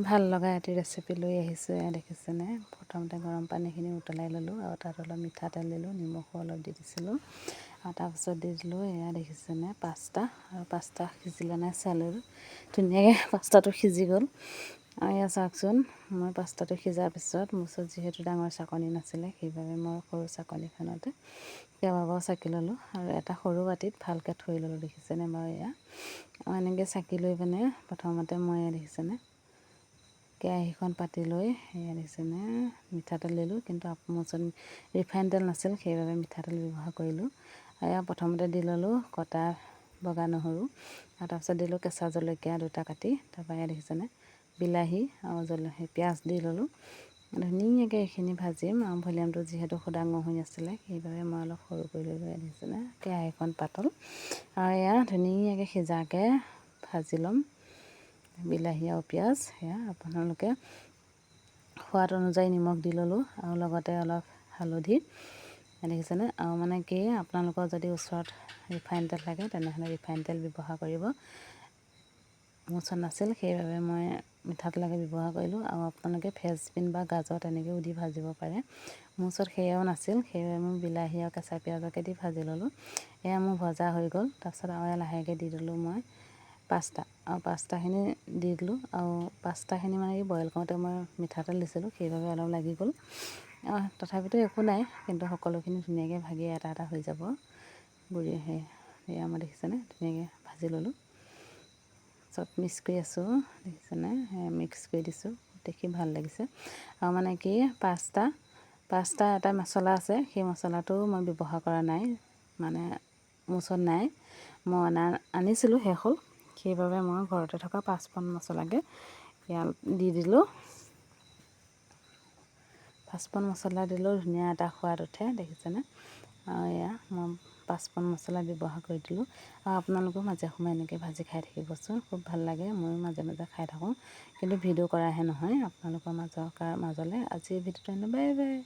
ভাল লগা এটি ৰেচিপি লৈ আহিছোঁ এয়া দেখিছেনে? প্ৰথমতে গৰম পানীখিনি উতলাই ল'লোঁ আৰু তাত অলপ মিঠাতেল দিলোঁ নিমখো অলপ দি দিছিলোঁ। আৰু তাৰপিছত দি দিলোঁ এয়া দেখিছেনে? পাস্তা। আৰু পাস্তা সিজিলে নাই চালোঁ ধুনীয়াকৈ পাস্তাটো সিজি গ'ল। আৰু এয়া চাওকচোন মই পাস্তাটো সিজাৰ পিছত মোৰ ওচৰত যিহেতু ডাঙৰ চাকনি নাছিলে সেইবাবে মই সৰু চাকনিখনতে কেইবাবাৰো চাকি ল'লোঁ। আৰু এটা সৰু বাতিত ভালকৈ থৈ ল'লোঁ দেখিছেনে বাৰু এয়া? আৰু এনেকৈ চাকি লৈ পিনে প্ৰথমতে মই এয়া দেখিছেনে? কেৰাহীখন পাতি লৈ এয়া দেখিছেনে মিঠাতেল দিলোঁ কিন্তু মোৰ ওচৰত ৰিফাইন তেল নাছিল সেইবাবে মিঠাতেল ব্যৱহাৰ কৰিলোঁ। এয়া প্ৰথমতে দি ল'লোঁ কটা বগা নহৰু আৰু তাৰপিছত দিলোঁ কেঁচা জলকীয়া দুটা কাটি তাৰপৰা এয়া দেখিছেনে বিলাহী আৰু জল পিঁয়াজ দি ল'লোঁ। ধুনীয়াকৈ এইখিনি ভাজিম আৰু ভলিউমটো যিহেতু সুদাঙৰ হৈ আছিলে সেইবাবে মই অলপ সৰু কৰি লৈ লৈ দেখিছেনে কেৰাহীখন পাতল। আৰু এয়া ধুনীয়াকৈ সিজাকৈ ভাজি ল'ম। বিলাহী আৰু পিঁয়াজ সেয়া আপোনালোকে সোৱাদ অনুযায়ী নিমখ দি ল'লোঁ আৰু লগতে অলপ হালধি। দেখিছেনে? আৰু মানে কি আপোনালোকৰ যদি ওচৰত ৰিফাইন তেল থাকে তেনেহ'লে ৰিফাইন তেল ব্যৱহাৰ কৰিব। মোৰ ওচৰত নাছিল সেইবাবে মই মিঠাতেলকে ব্যৱহাৰ কৰিলোঁ। আৰু আপোনালোকে ফেচবিন বা গাজৰ তেনেকৈও দি ভাজিব পাৰে। মোৰ ওচৰত সেয়াও নাছিল সেইবাবে মই বিলাহী আৰু কেঁচা পিঁয়াজকে দি ভাজি ল'লোঁ। এয়া মোৰ ভজা হৈ গ'ল তাৰপিছত আৰু লাহেকৈ দি দিলোঁ মই। পাস্তা আৰু পাস্তাখিনি দি দিলোঁ। আৰু পাস্তাখিনি মানে কি বইল কৰোঁতে মই মিঠাতেল দিছিলোঁ সেইবাবে অলপ লাগি গ'ল। তথাপিতো একো নাই কিন্তু সকলোখিনি ধুনীয়াকৈ ভাগি এটা এটা হৈ যাব। গুৰি সেই সেয়া মই দেখিছেনে? ধুনীয়াকৈ ভাজি ল'লোঁ। চব মিক্স কৰি আছোঁ দেখিছেনে? মিক্স কৰি দিছোঁ দেখি ভাল লাগিছে। আৰু মানে কি পাস্তা পাস্তা এটা মচলা আছে সেই মচলাটো মই ব্যৱহাৰ কৰা নাই মানে মোৰ ওচৰত নাই। মই অনা আনিছিলোঁ শেষ হ'ল। সেইবাবে মই ঘৰতে থকা পাঁচফোৰণ মচলাকে ইয়াত দি দিলোঁ। পাঁচফোৰণ মচলা দিলেও ধুনীয়া এটা সোৱাদ উঠে দেখিছেনে? আৰু এয়া মই পাঁচফোৰণ মচলা ব্যৱহাৰ কৰি দিলোঁ। আৰু আপোনালোকেও মাজে সময়ে এনেকৈ ভাজি খাই থাকিবচোন খুব ভাল লাগে ময়ো মাজে মাজে খাই থাকোঁ। কিন্তু ভিডিঅ' কৰাহে নহয় আপোনালোকৰ মাজৰ মাজলৈ আজিৰ ভিডিঅ'টো এনে বাই বাই।